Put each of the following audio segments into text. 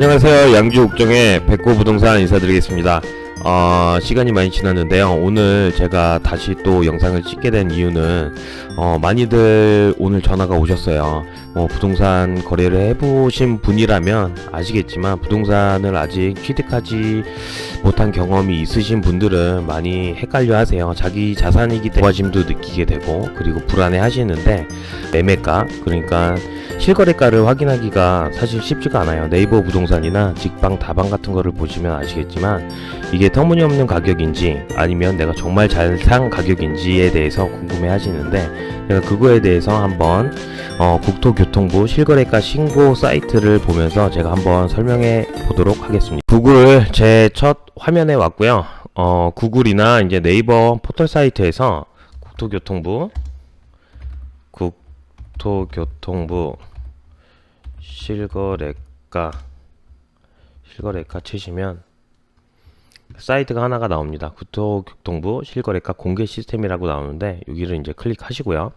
안녕하세요. 양주 옥정의 백고 부동산 인사드리겠습니다. 어, 시간이 많이 지났는데요. 오늘 제가 다시 또 영상을 찍게 된 이유는 어, 많이들 오늘 전화가 오셨어요. 뭐 부동산 거래를 해보신 분이라면 아시겠지만 부동산을 아직 취득하지 못한 경험이 있으신 분들은 많이 헷갈려 하세요. 자기 자산이기 때문에 부가짐도 느끼게 되고 그리고 불안해 하시는데 매매가 그러니까 실거래가를 확인하기가 사실 쉽지가 않아요. 네이버 부동산이나 직방 다방 같은 거를 보시면 아시겠지만 이게 터무니없는 가격인지 아니면 내가 정말 잘 산 가격인지에 대해서 궁금해 하시는데 제가 그거에 대해서 한번 어, 국토교통부 실거래가 신고 사이트를 보면서 제가 한번 설명해 보도록 하겠습니다. 구글 제 첫 화면에 왔고요. 어, 구글이나 이제 네이버 포털 사이트에서 국토교통부 국토교통부 실거래가 실거래가 치시면 사이트가 하나가 나옵니다. 국토교통부 실거래가 공개 시스템이라고 나오는데 여기를 이제 클릭하시고요.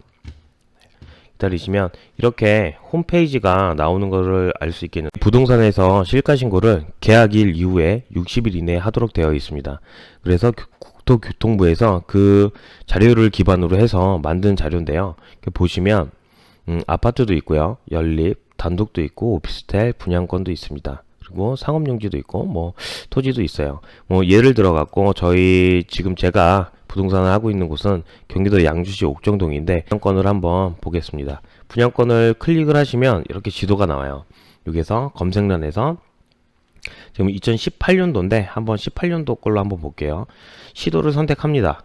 기다리시면 이렇게 홈페이지가 나오는 것을 알 수 있겠는 부동산에서 실가 신고를 계약일 이후에 60일 이내에 하도록 되어 있습니다. 그래서 교- 국토교통부에서 그 자료를 기반으로 해서 만든 자료인데요. 보시면 음, 아파트도 있고요. 연립, 단독도 있고 오피스텔, 분양권도 있습니다. 그리고 상업용지도 있고 뭐 토지도 있어요. 뭐 예를 들어 갖고 저희 지금 제가 부동산을 하고 있는 곳은 경기도 양주시 옥정동인데 분양권을 한번 보겠습니다. 분양권을 클릭을 하시면 이렇게 지도가 나와요. 여기서 검색란에서 지금 2018년도인데 한번 18년도 걸로 한번 볼게요. 시도를 선택합니다.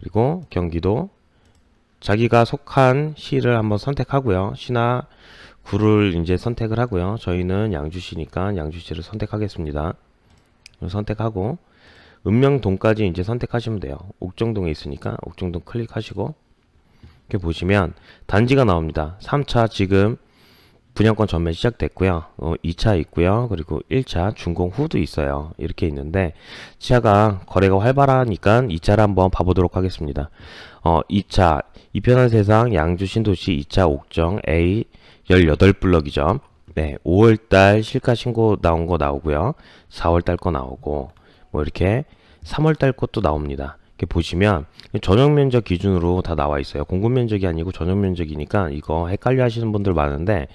그리고 경기도 자기가 속한 시를 한번 선택하고요. 시나 구를 이제 선택을 하고요. 저희는 양주시니까 양주시를 선택하겠습니다. 선택하고 읍명동까지 이제 선택하시면 돼요. 옥정동에 있으니까 옥정동 클릭하시고 이렇게 보시면 단지가 나옵니다. 3차 지금 분양권 전매 시작됐고요. 어, 2차 있고요. 그리고 1차 준공 후도 있어요. 이렇게 있는데 시야가 거래가 활발하니까 2차를 한번 봐보도록 하겠습니다. 어, 2차 이 편한 세상 양주 신도시 2차 옥정 A 18블럭이죠. 네, 5월달 실가 신고 나온 거 나오고요. 4월달 거 나오고 뭐 이렇게 3월달 것도 나옵니다. 이렇게 보시면 전용 면적 기준으로 다 나와 있어요. 공급 면적이 아니고 전용 면적이니까 이거 헷갈려 하시는 분들 많은데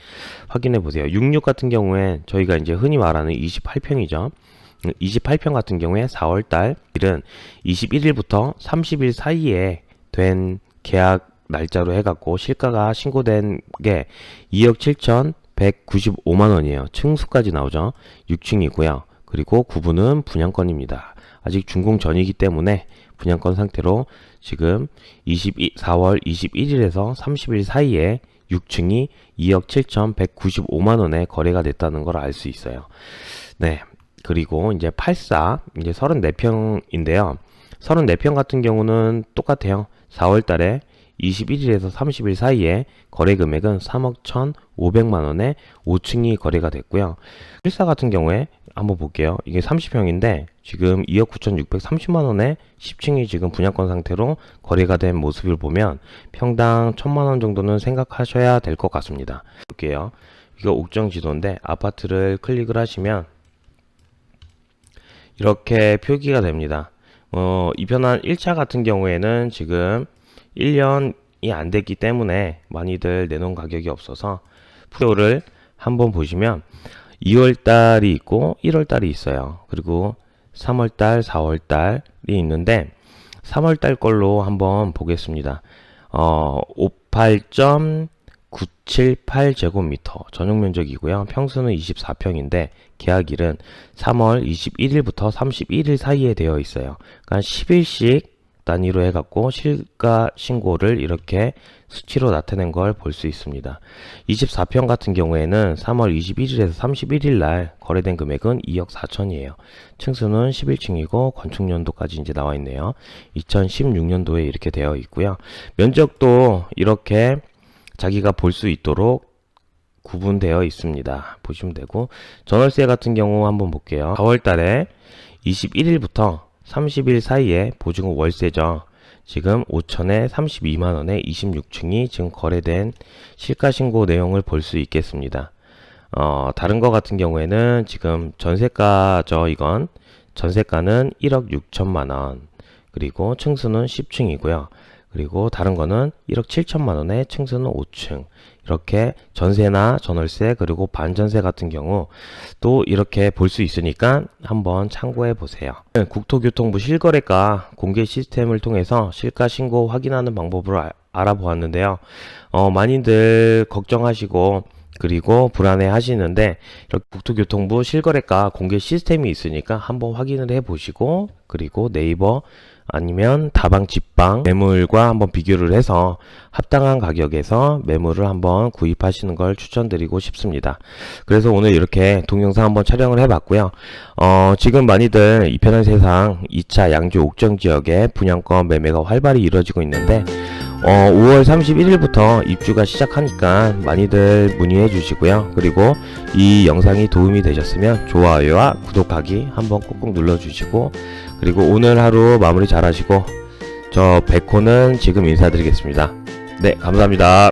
확인해 보세요. 66 같은 경우에 저희가 이제 흔히 말하는 28평이죠. 28평 같은 경우에 4월달 일은 21일부터 30일 사이에 된 계약 날짜로 해갖고 실가가 신고된 게 2억 7,195만 원이에요. 층수까지 나오죠. 6층이고요. 그리고 구분은 분양권입니다. 아직 준공 전이기 때문에 분양권 상태로 지금 22, 4월 21일에서 30일 사이에 6층이 2억 7,195만 원에 거래가 됐다는 걸 알 수 있어요. 네. 그리고 이제 84, 이제 34평인데요. 34평 같은 경우는 똑같아요. 4월 달에 21일에서 30일 사이에 거래 금액은 3억 1,500만 원에 5층이 거래가 됐고요. 14 같은 경우에 한번 볼게요. 이게 30평인데 지금 2억 9,630만 원에 10층이 지금 분양권 상태로 거래가 된 모습을 보면 평당 1,000만 원 정도는 생각하셔야 될 것 같습니다. 볼게요. 이거 옥정 지도인데 아파트를 클릭을 하시면 이렇게 표기가 됩니다. 어, 이편한 1차 같은 경우에는 지금 1년이 안 됐기 때문에 많이들 내놓은 가격이 없어서 표를 한번 보시면 2월 달이 있고 1월 달이 있어요. 그리고 3월 달, 4월 달이 있는데 3월 달 걸로 한번 보겠습니다. 어, 58.978 제곱미터 전용 면적이고요. 평수는 24평인데 계약일은 3월 21일부터 31일 사이에 되어 있어요. 그러니까 10일씩 단위로 해갖고 실가 신고를 이렇게 수치로 나타낸 걸 볼 수 있습니다. 24평 같은 경우에는 3월 21일에서 31일 날 거래된 금액은 2억 4천이에요. 층수는 11층이고 건축연도까지 이제 나와 있네요. 2016년도에 이렇게 되어 있고요. 면적도 이렇게 자기가 볼 수 있도록 구분되어 있습니다. 보시면 되고 전월세 같은 경우 한번 볼게요. 4월 달에 21일부터 30일 사이에 보증금 월세죠. 지금 5천에 32만 원에 26층이 지금 거래된 실가 신고 내용을 볼 수 있겠습니다. 어, 다른 거 같은 경우에는 지금 전세가죠, 이건. 전세가는 1억 6천만 원. 그리고 층수는 10층이고요. 그리고 다른 거는 1억 7천만 원에 층수는 5층. 이렇게 전세나 전월세 그리고 반전세 같은 경우 또 이렇게 볼 수 있으니까 한번 참고해 보세요. 국토교통부 실거래가 공개 시스템을 통해서 실가 신고 확인하는 방법을 아- 알아보았는데요. 어, 많이들 걱정하시고 그리고 불안해 하시는데 국토교통부 실거래가 공개 시스템이 있으니까 한번 확인을 해 보시고 그리고 네이버 아니면 다방 집방 매물과 한번 비교를 해서 합당한 가격에서 매물을 한번 구입하시는 걸 추천드리고 싶습니다. 그래서 오늘 이렇게 동영상 한번 촬영을 해봤고요. 어, 지금 많이들 이 편한 세상 2차 양주 옥정 지역에 분양권 매매가 활발히 이루어지고 있는데 어, 5월 31일부터 입주가 시작하니까 많이들 문의해 주시고요. 그리고 이 영상이 도움이 되셨으면 좋아요와 구독하기 한번 꾹꾹 눌러 주시고 그리고 오늘 하루 마무리 잘 하시고 저 백호는 지금 인사드리겠습니다. 네, 감사합니다.